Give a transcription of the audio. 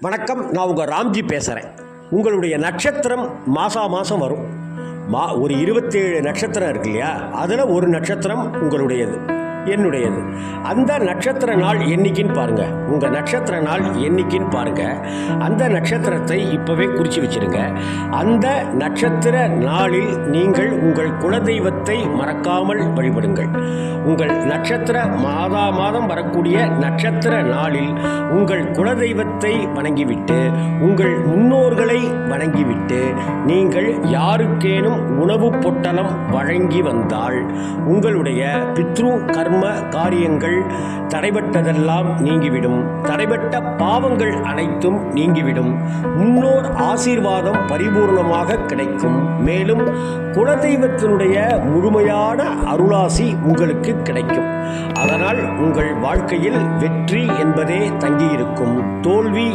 வணக்கம் நான் உங்கள் ராம்ஜி பேசுகிறேன் உங்களுடைய நட்சத்திரம் மாசா மாதம் வரும். மா ஒரு இருபத்தேழு நட்சத்திரம் இருக்கு இல்லையா? அதில் ஒரு நட்சத்திரம் உங்களுடையது என்னுடையது. அந்த நட்சத்திர நாள் என்னைக்குன்னு பாருங்க. உங்கள் நட்சத்திர நாள் என்னைக்குன்னு பாருங்க. அந்த நட்சத்திரத்தை இப்போவே குறித்து வச்சிருங்க. அந்த நட்சத்திர நாளில் நீங்கள் உங்கள் குலதெய்வத்தை மறக்காமல் வழிபடுங்கள். உங்கள் நட்சத்திர மாதா மாதம் வரக்கூடிய நட்சத்திர நாளில் உங்கள் குலதெய்வத்தை வணங்கிவிட்டு உங்கள் முன்னோர்களை வணங்கிவிட்டு நீங்கள் யாருக்கேனும் உணவு பொட்டலம் வழங்கி வந்தால் உங்களுடைய பித்ரு கர்ம காரியங்கள் தடைபட்டதெல்லாம் நீங்கிவிடும். தடைபட்ட பாவங்கள் அனைத்தும் நீங்கிவிடும். முன்னோர் ஆசீர்வாதம் பரிபூர்ணமாக கிடைக்கும். மேலும் குலதெய்வத்தினுடைய முழுமையான அருளாசி உங்களுக்கு கிடைக்கும். அதனால் உங்கள் வாழ்க்கையில் வெற்றி என்பதே தங்கியிருக்கும். தோல்வி